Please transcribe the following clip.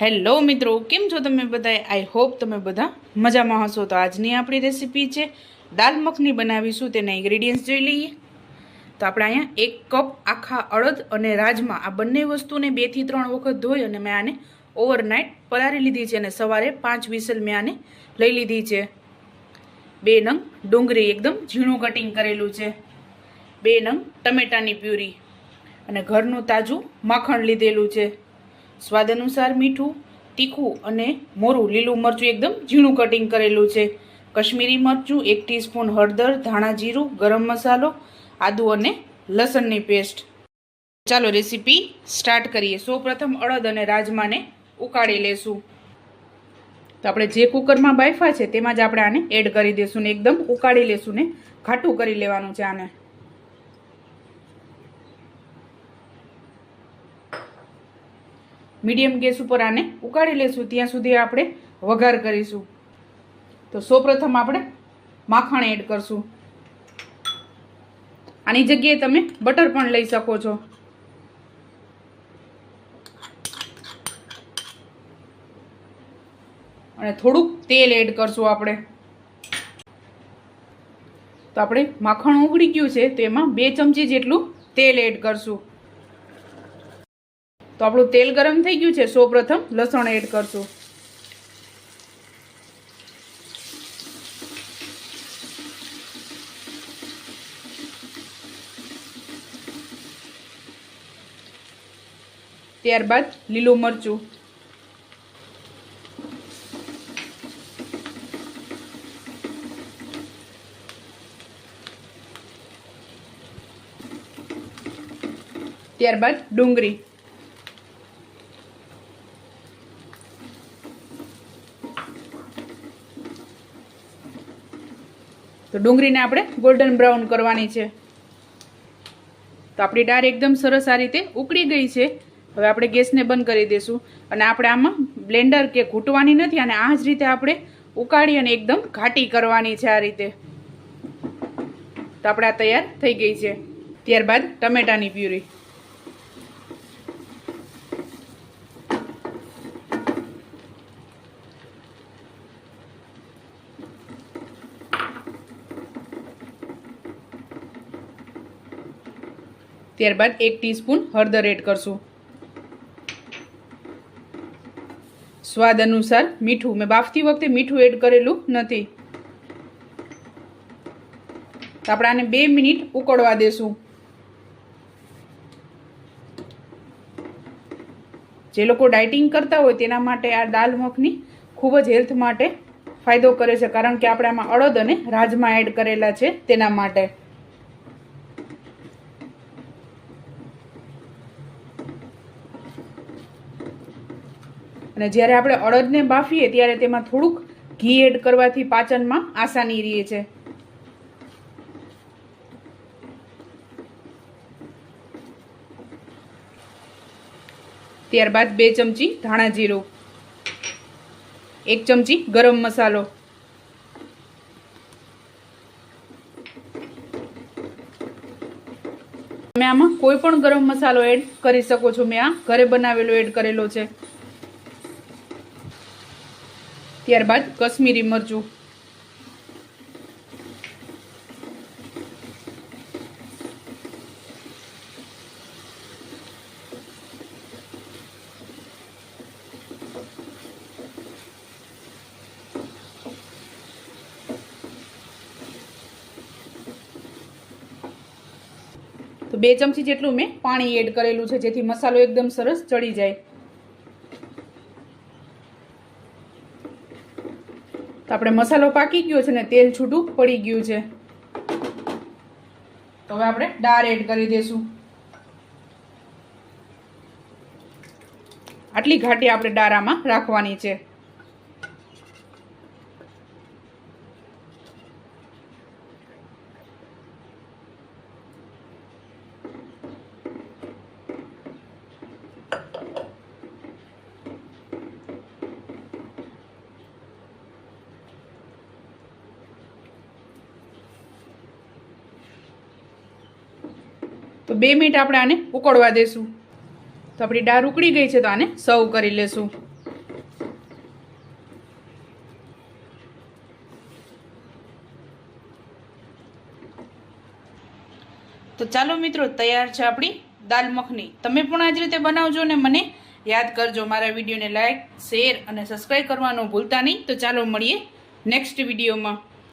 Hello મિત્રો, કેમ છો તમે બધા આઈ હોપ તમે બધા મજામાં હશો. તો આજની આપણી રેસીપી છે, દાલ મખની બનાવીશું. તેના ઇન્ગ્રીડિયન્ટ્સ જોઈ લઈએ. તો આપણે અહીંયા એક કપ આખા અડદ અને રાજમા, આ બંને વસ્તુને બેથી ત્રણ વખત ધોઈ અને મેં આને ઓવરનાઇટ પલાળી લીધી છે અને સવારે પાંચ વિસલ મેં આને લઈ લીધી છે. બે નંગ ડુંગળી એકદમ ઝીણું કટિંગ કરેલું છે. બે નંગ ટમેટાની પ્યુરી અને ઘરનું તાજું માખણ લીધેલું છે. સ્વાદ અનુસાર મીઠું, તીખું અને મોરું. લીલું મરચું એકદમ ઝીણું કટિંગ કરેલું છે. કશ્મીરી મરચું એક ટીસ્પૂન હળદર, ધાણા જીરું, ગરમ મસાલો, આદુ અને લસણની પેસ્ટ. ચાલો રેસીપી સ્ટાર્ટ કરીએ. સૌપ્રથમ અડદ અને રાજમાને ઉકાળી લેશું. તો આપણે જે કુકરમાં બાફા છે તેમાં જ આપણે આને એડ કરી દઈશું ને એકદમ ઉકાળી લેશું ને ઘાટું કરી લેવાનું છે આને. મીડિયમ ગેસ ઉપર આને ઉકાળી લેશું. ત્યાં સુધી આપણે વઘાર કરીશું. તો સૌપ્રથમ આપણે માખણ એડ કરશું. આની જગ્યાએ તમે બટર પણ લઈ શકો છો. અને થોડુંક તેલ એડ કરશું આપણે. તો આપણે માખણ ઉગડી ગયું છે, તો એમાં બે ચમચી જેટલું તેલ એડ કરશું. તો આપણું તેલ ગરમ થઈ ગયું છે. સૌ પ્રથમ લસણ એડ કરશું. ત્યારબાદ લીલું મરચું. ત્યારબાદ ડુંગળી. તો ડુંગળીને આપણે ગોલ્ડન બ્રાઉન કરવાની છે. તો આપણી દાળ એકદમ સરસ આ રીતે ઉકળી ગઈ છે. હવે આપણે ગેસને બંધ કરી દઈશું અને આપણે આમાં બ્લેન્ડર કે ઘૂંટવાની નથી અને આ જ રીતે આપણે ઉકાળી અને એકદમ ઘાટી કરવાની છે આ રીતે. તો આપણે આ તૈયાર થઈ ગઈ છે. ત્યારબાદ ટમેટાની પ્યુરી. ત્યારબાદ એક ટીસ્પૂન હળદર એડ કરશું. સ્વાદ અનુસાર મીઠું. મેં બાફતી વખતે મીઠું એડ કરેલું નથી. તો આપણે આને બે મિનિટ ઉકળવા દેશું. જે લોકો ડાયટિંગ કરતા હોય તેના માટે આ દાલ મખની ખૂબ જ હેલ્થ માટે ફાયદો કરે છે, કારણ કે આપણે આમાં અડદ અને રાજમા એડ કરેલા છે તેના માટે. અને જ્યારે આપણે અડદને બાફીએ ત્યારે તેમાં થોડુંક ઘી એડ કરવાથી પાચનમાં આસાની રહે છે. ત્યારબાદ બે ચમચી ધાણા જીરું, એક ચમચી ગરમ મસાલો, તમે આમાં કોઈ પણ ગરમ મસાલો એડ કરી શકો છો. મેં આ ઘરે બનાવેલો, એડ કરેલો છે. ત્યારબાદ કશ્મીરી મરચું. તો બે ચમચી જેટલું મેં પાણી એડ કરેલું છે, જેથી મસાલો એકદમ સરસ ચડી જાય. તો આપણે મસાલો પાકી ગયો છે ને તેલ છૂટું પડી ગયું છે. તો હવે આપણે દાળ એડ કરી દઈશું આટલી ઘાટી આપણે દારામાં રાખવાની છે. તો બે મિનિટ આપણે આને ઉકળવા દઈશું તો આપણી દાળ ઉકળી ગઈ છે તો આને સર્વ કરી લેશું. તો ચાલો મિત્રો, તૈયાર છે આપણી દાલ મખની. તમે પણ આ જ રીતે બનાવજો ને મને યાદ કરજો મારા વિડીયોને લાઇક શેર અને સબસ્ક્રાઈબ કરવાનું ભૂલતા નહીં. તો ચાલો મળીએ નેક્સ્ટ વિડીયોમાં.